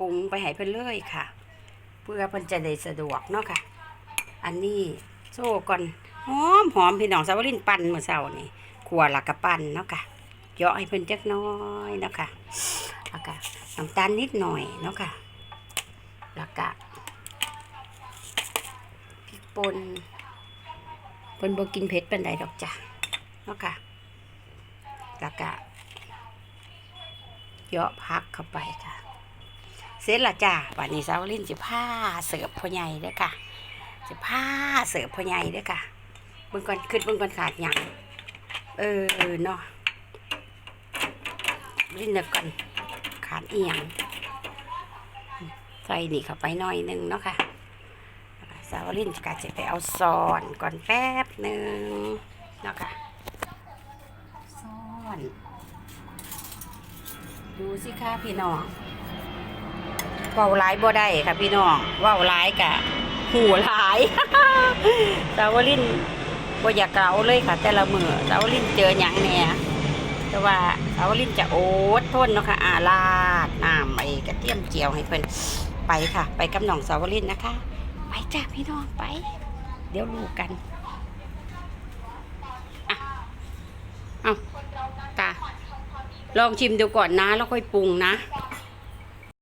ปรุงไปให้เพิ่นเลยค่ะ เพื่อเพิ่นจะได้สะดวกเนาะค่ะ อันนี้โซ่ก่อนหอมหอมพี่น้องสาวรินปั่นเมื่อเช้านี่ขัวหลักกะปั่นเนาะค่ะเยาะให้เพิ่นจักน้อยเนาะค่ะแล้วก็น้ำตาลนิดหน่อยเนาะค่ะแล้วก็พริกป่นเพิ่นบ่กินเผ็ดปานใดดอกจ้ะเนาะค่ะแล้วก็เยาะพักเข้าไปค่ะ เสร็จละจ้าวันนี้สาวลินสิผ้าเสิร์ฟพ่อใหญ่ด้อค่ะสิผ้าเสิร์ฟพ่อใหญ่ด้อค่ะเบิ่งก่อนขึ้นเบิ่งก่อนขาดหยังเออเนาะลินเดี๋ยวก่อนขาดเอียงใส่นี่เข้าไปหน่อยหนึงเนาะค่ะสาวลินก็จะไปเอาซอนก่อนแป๊บหนึ่งเนาะค่ะซอน ดูสิค่ะพี่น้อง เว้าหลายบ่ได้ค่ะพี่น้องเว้าหลายกะหูหลายสาวลินบ่อยากเกาเลยค่ะ แต่ละมือสาวลินเจอหยังแน่แต่ว่าสาวลินจะโอดทนเนาะค่ะอาลาดน้ำไอ้กระเทียมเจียวให้เพิ่นไปค่ะ ไปกับน้องสาวลินนะคะ ไปจ้าพี่น้องไป เดี๋ยวรู้กันอะเอาตาลองชิมดูก่อนนะแล้วค่อยปรุงนะ